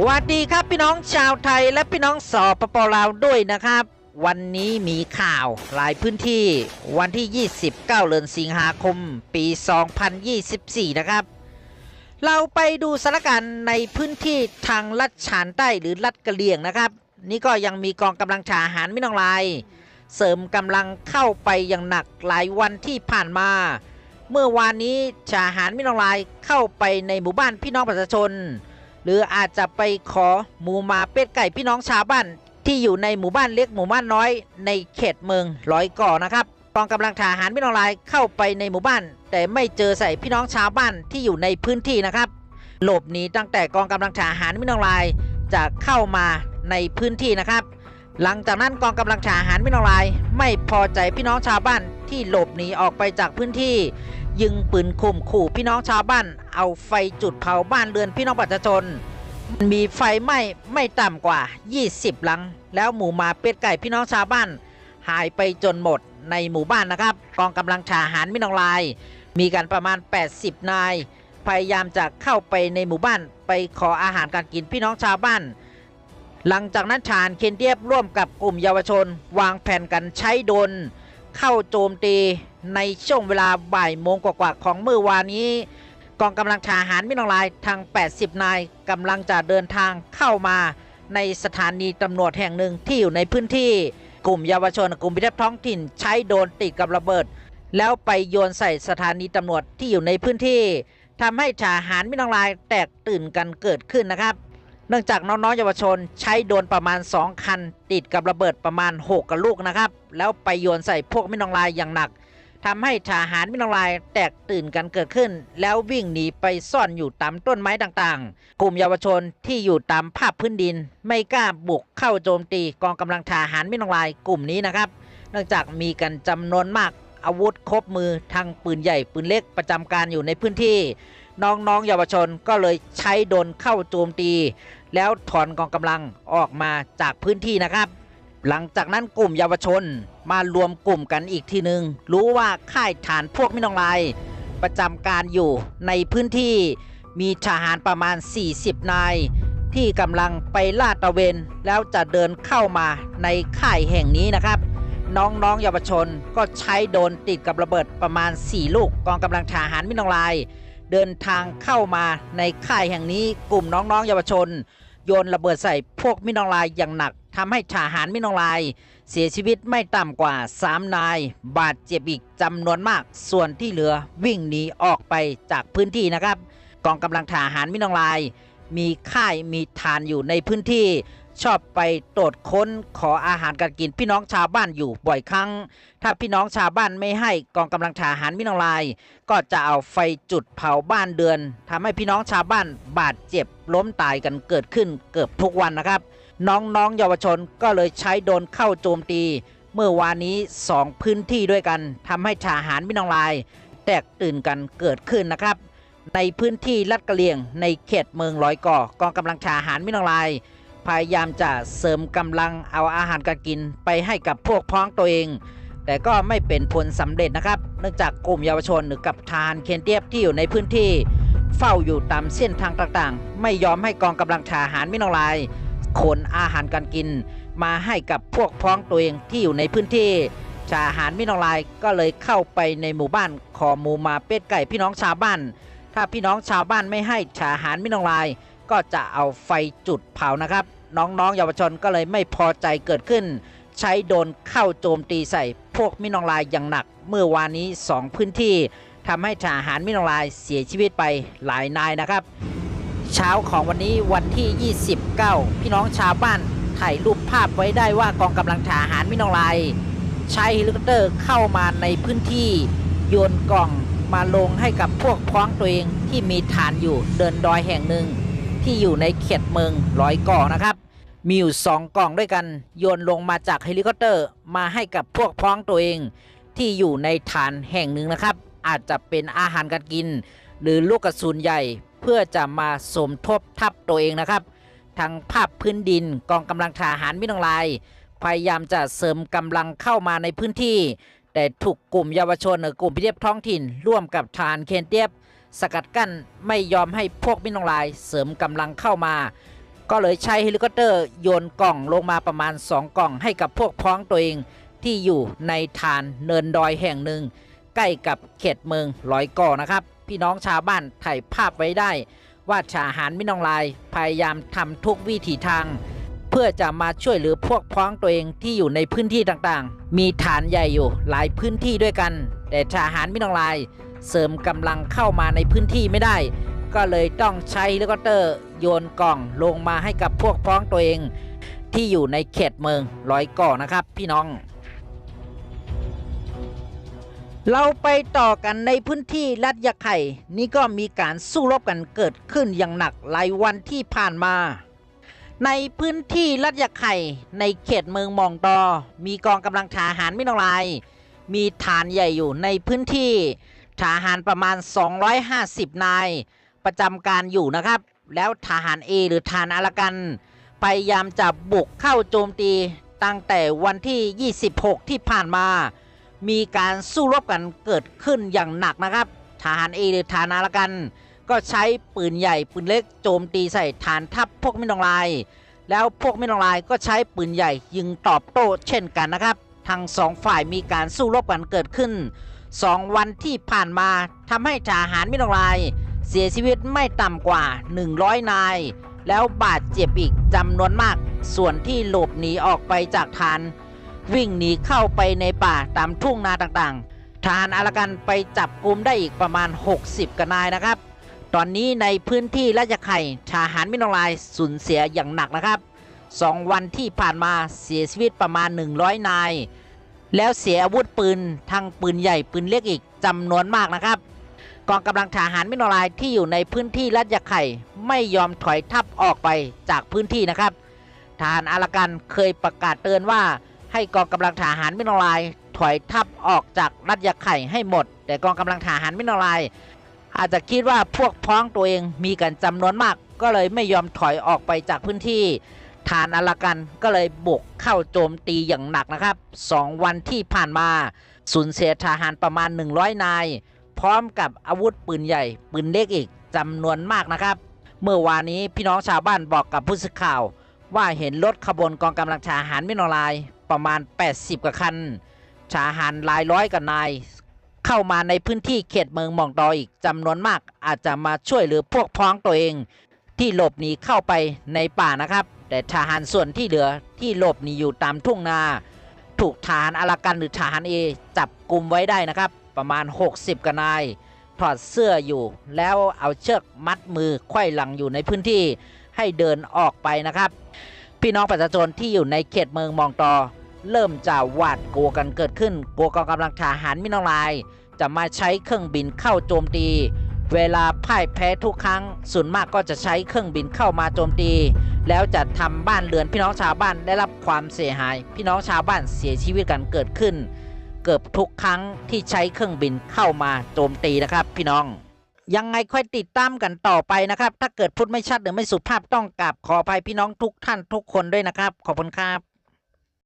สวัสดีครับพี่น้องชาวไทยและพี่น้องสอปปลาวด้วยนะครับ วันนี้มีข่าวหลายพื้นที่วันที่ 29เดือนสิงหาคม ปี 2024 นะครับ เราไปดูสถานการณ์ในพื้นที่ทางลัดฉานใต้หรือลัดกะเลียงนะครับ นี่ก็ยังมีกองกำลังทหารไม่น้องลาย เสริมกำลังเข้าไปอย่างหนักหลายวันที่ผ่านมา เมื่อวานนี้ทหารไม่น้องลายเข้าไปในหมู่บ้านพี่น้องประชาชน หรืออาจจะไปขอหมูหมาเป็ดไก่พี่น้องชาวบ้าน ที่อยู่ในหมู่บ้านเล็กหมู่บ้านน้อย ในเขตเมืองร้อยก่อนะครับกองกำลังทหารพี่น้องลายเข้าไปในหมู่บ้าน แต่ไม่เจอใส่พี่น้องชาวบ้านที่อยู่ในพื้นที่นะครับ หลบหนีตั้งแต่กองกำลังทหารพี่น้องลายจะเข้ามาในพื้นที่นะครับ หลังจากนั้นกองกำลังทหารพี่น้องลาย ไม่พอใจพี่น้องชาวบ้านที่หลบหนีออกไปจากพื้นที่ ยิงปืนข่มขู่พี่น้องชาวบ้าน เอาไฟจุดเผาบ้านเรือนพี่น้องประชาชน มีไฟไหม้ไม่ต่ำกว่า 20 หลัง แล้วหมูหมาเป็ดไก่พี่น้องชาวบ้าน หายไปจนหมดในหมู่บ้านนะครับ กองกำลังทหารไม่นองลาย มีกันประมาณ 80 นาย พยายามจะเข้าไปในหมู่บ้านไปขออาหารการกินพี่น้องชาวบ้าน หลังจากนั้นทหารเคนเทียบร่วมกับกลุ่มเยาวชน วางแผนกันใช้โดน เข้าโจมตีในช่วงเวลาบ่ายโมงกว่าๆของเมื่อวานนี้ กองกำลังทหารมินองลายทาง 80 นายกำลังจะเดินทางเข้ามา ในสถานีตำรวจแห่งหนึ่งที่อยู่ในพื้นที่ กลุ่มเยาวชนกลุ่มพิทักษ์ท้องถิ่นใช้โดนติดกับระเบิด แล้วไปโยนใส่สถานีตำรวจที่อยู่ในพื้นที่ทำให้ทหารมินองลายแตกตื่นกันเกิดขึ้นนะครับเนื่องจากน้องๆเยาวชนใช้โดนประมาณ 2 คัน ติดกับระเบิดประมาณ 6กระลูกนะครับ แล้วไปโยนใส่พวกมินองลายอย่างหนัก ทำให้ทหารมินองลายแตกตื่นกันเกิดขึ้น แล้ววิ่งหนีไปซ่อนอยู่ตามต้นไม้ต่างๆ กลุ่มเยาวชนที่อยู่ตามภาพพื้นดิน ไม่กล้าบุกเข้าโจมตีกองกำลังทหารมินองลายกลุ่มนี้นะครับ เนื่องจากมีกันจำนวนมากอาวุธครบมือทั้งปืนใหญ่ปืนเล็กประจำการอยู่ในพื้นที่ น้องๆเยาวชนก็เลยใช้โดนเข้าโจมตี แล้วถอนกองกำลังออกมาจากพื้นที่นะครับ หลังจากนั้นกลุ่มเยาวชนมารวมกลุ่มกันอีกทีหนึ่งรู้ว่าค่ายฐานพวกมินองลาย ประจำการอยู่ในพื้นที่มีทหารประมาณ 40 นาย ที่กำลังไปลาดตระเวน แล้วจะเดินเข้ามาในค่ายแห่งนี้นะครับ น้องๆเยาวชนก็ใช้โดนติดกับระเบิดประมาณ 4 ลูกกองกำลังทหารมินองลาย เดินทางเข้ามาในค่ายแห่งนี้ กลุ่มน้องๆเยาวชน โยนระเบิดใส่พวกมินองลายอย่างหนัก ทำให้ทหารมินองลาย เสียชีวิตไม่ต่ำกว่า 3 นาย บาดเจ็บอีกจำนวนมาก ส่วนที่เหลือวิ่งหนีออกไปจากพื้นที่นะครับ กองกำลังทหารมินองลาย มีค่ายมีฐานอยู่ในพื้นที่ชอบไปตรวจค้นขออาหารการกินพี่น้องชาวบ้านอยู่บ่อยครั้ง ถ้าพี่น้องชาวบ้านไม่ให้กองกำลังทหารมินองลาย ก็จะเอาไฟจุดเผาบ้านเดือนทำให้พี่น้องชาวบ้านบาดเจ็บล้มตายกันเกิดขึ้นเกือบทุกวันนะครับ น้องๆเยาวชนก็เลยใช้โดนเข้าโจมตี เมื่อวานนี้ 2 พื้นที่ด้วยกันทำให้ทหารมินองลาย แตกตื่นกันเกิดขึ้นนะครับ ในพื้นที่ลัดกะเลียง ในเขตเมืองร้อยก่อกองกำลังทหารมินองลาย พยายามจะเสริมกำลังเอาอาหารการกินไปให้กับพวกพ้องตัวเอง แต่ก็ไม่เป็นผลสำเร็จนะครับ เนื่องจากกลุ่มเยาวชนหรือกับทหารเคนเทียบที่อยู่ในพื้นที่ เฝ้าอยู่ตามเส้นทางต่างๆ ไม่ยอมให้กองกำลังทหารมินองลาย ขนอาหารการกิน มาให้กับพวกพ้องตัวเองที่อยู่ในพื้นที่ทหารมินองลายก็เลยเข้าไปในหมู่บ้านขอหมูมาเป็ดไก่พี่น้องชาวบ้าน ถ้าพี่น้องชาวบ้านไม่ให้ทหารมินองลาย ก็จะเอาไฟจุดเผานะครับ น้องๆเยาวชนก็เลยไม่พอใจเกิดขึ้น ใช้โดนเข้าโจมตีใส่พวกมินองลายอย่างหนัก เมื่อวานนี้ 2 พื้นที่ทำให้ทหารมินองลายเสียชีวิตไปหลายนายนะครับ เช้าของวันนี้วันที่ 29 พี่น้องชาวบ้านถ่ายรูปภาพไว้ได้ว่ากองกำลังทหารมินองลาย ใช้เฮลิคอปเตอร์เข้ามาในพื้นที่ โยนกล่องมาลงให้กับพวกพ้องตัวเองที่มีฐานอยู่เดินดอยแห่งหนึ่ง ที่อยู่ในเขตเมืองร้อยก่อนะครับ มีอยู่สองกล่องด้วยกัน โยนลงมาจากเฮลิคอปเตอร์มาให้กับพวกพ้องตัวเองที่อยู่ในฐานแห่งหนึ่งนะครับ อาจจะเป็นอาหารการกิน หรือลูกกระสุนใหญ่ เพื่อจะมาสมทบทับตัวเองนะครับ ทางภาพพื้นดินกองกำลังทหารมินองลาย พยายามจะเสริมกำลังเข้ามาในพื้นที่ แต่ถูกกลุ่มเยาวชนหรือกลุ่มพิเทพท้องถิ่น ร่วมกับทหารเคนเตียบ สกัดกั้นไม่ยอมให้พวกมินองลาย เสริมกำลังเข้ามา ก็เลยใช้เฮลิคอปเตอร์โยนกล่องลงมาประมาณ 2 กล่องให้กับพวกพ้องตัวเองที่อยู่ในฐานเนินดอยแห่งหนึ่ง ใกล้กับเขตเมืองร้อยก่อนะครับ พี่น้องชาวบ้านถ่ายภาพไว้ได้ ว่าชาหารมินองลายพยายามทำทุกวิถีทาง เพื่อจะมาช่วยเหลือพวกพ้องตัวเองที่อยู่ในพื้นที่ต่างๆ มีฐานใหญ่อยู่หลายพื้นที่ด้วยกัน แต่ทหารมินองลาย เสริมกำลังเข้ามาในพื้นที่ไม่ได้ ก็เลยต้องใช้เฮลิคอปเตอร์ โยนกล่องลงมาให้กับพวกพ้องตัวเอง ที่อยู่ในเขตเมืองร้อยก่อนะครับ พี่น้อง เราไปต่อกันในพื้นที่ลัดยะไข่ นี่ก็มีการสู้รบกันเกิดขึ้นอย่างหนักหลายวันที่ผ่านมา ในพื้นที่ลัดยะไข่ในเขตเมืองมองดอ มีกองกำลังทหารไม่นองลาย มีฐานใหญ่อยู่ในพื้นที่ทหารประมาณ 250 นาย ประจำการอยู่นะครับ แล้วทหารเอหรือทหารอารากันพยายามจะบุกเข้าโจมตีตั้งแต่วันที่ 26 ที่ผ่านมา มีการสู้รบกันเกิดขึ้นอย่างหนักนะครับ ทหารเอหรือทหารอารากัน ก็ใช้ปืนใหญ่ปืนเล็กโจมตีใส่ฐานทัพพวกมินองลาย แล้วพวกมินองลายก็ใช้ปืนใหญ่ยิงตอบโต้เช่นกันนะครับ ทั้งสองฝ่ายมีการสู้รบกันเกิดขึ้น2วันที่ผ่านมาทำให้ทหารมินองลาย เสียชีวิตไม่ต่ำกว่า 100 นาย แล้วบาดเจ็บอีกจำนวนมาก ส่วนที่หลบหนีออกไปจากฐาน วิ่งหนีเข้าไปในป่าตามทุ่งนาต่างๆ ทหารอารากันไปจับกลุ่มได้อีกประมาณ 60กนายนะครับ ตอนนี้ในพื้นที่ราชไข่ทหารมินองลายสูญเสียอย่างหนักนะครับสองวันที่ผ่านมาเสียชีวิตประมาณ 100 นาย แล้วเสียอาวุธปืนทั้งปืนใหญ่ปืนเล็กอีกจำนวนมากนะครับกองกำลังทหารมินอลายที่อยู่ในพื้นที่รัฐยาไข่ไม่ยอมถอยทัพออกไปจากพื้นที่นะครับ ทหารอารากันเคยประกาศเตือนว่า ให้กองกำลังทหารมินอลายถอยทัพออกจากรัฐยาไข่ให้หมด แต่กองกำลังทหารมินอลายอาจจะคิดว่าพวกพ้องตัวเองมีกันจำนวนมาก ก็เลยไม่ยอมถอยออกไปจากพื้นที่ฐานอารากันก็เลยบุกเข้าโจมตีอย่างหนักนะครับสองวันที่ผ่านมาสูญเสียทหารประมาณ 100 นาย พร้อมกับอาวุธปืนใหญ่ปืนเล็กอีกจำนวนมากนะครับ เมื่อวานนี้พี่น้องชาวบ้านบอกกับผู้สื่อข่าว ว่าเห็นรถขบวนกองกำลังทหารมินอลาย ประมาณ 80 กว่าคันทหารหลายร้อยกว่านาย เข้ามาในพื้นที่เขตเมืองมองดออีกจำนวนมากอาจจะมาช่วยเหลือพวกพ้องตัวเอง ที่หลบหนีเข้าไปในป่านะครับ แต่ทหารส่วนที่เหลือที่หลบหนีอยู่ตามทุ่งนา ถูกทหารอารากันหรือทหารเอจับกลุ่มไว้ได้นะครับ ประมาณ 60กว่านายถอดเสื้ออยู่ แล้วเอาเชือกมัดมือไขว้หลังอยู่ในพื้นที่ให้เดินออกไปนะครับ พี่น้องประชาชนที่อยู่ในเขตเมืองมองตอ เริ่มจะหวาดกลัวกันเกิดขึ้น กลัวกองกำลังทหารมินองลายจะมาใช้เครื่องบินเข้าโจมตี เวลาพ่ายแพ้ทุกครั้ง ส่วนมากก็จะใช้เครื่องบินเข้ามาโจมตี แล้วจะทำบ้านเรือนพี่น้องชาวบ้านได้รับความเสียหาย พี่น้องชาวบ้านเสียชีวิตกันเกิดขึ้น เกือบทุกครั้งที่ใช้เครื่องบินเข้ามาโจมตีนะครับ พี่น้องยังไงค่อยติดตามกันต่อไปนะครับ ถ้าเกิดพูดไม่ชัดหรือไม่สุภาพต้องกราบขออภัยพี่น้องทุกท่านทุกคนด้วยนะครับ ขอบคุณครับ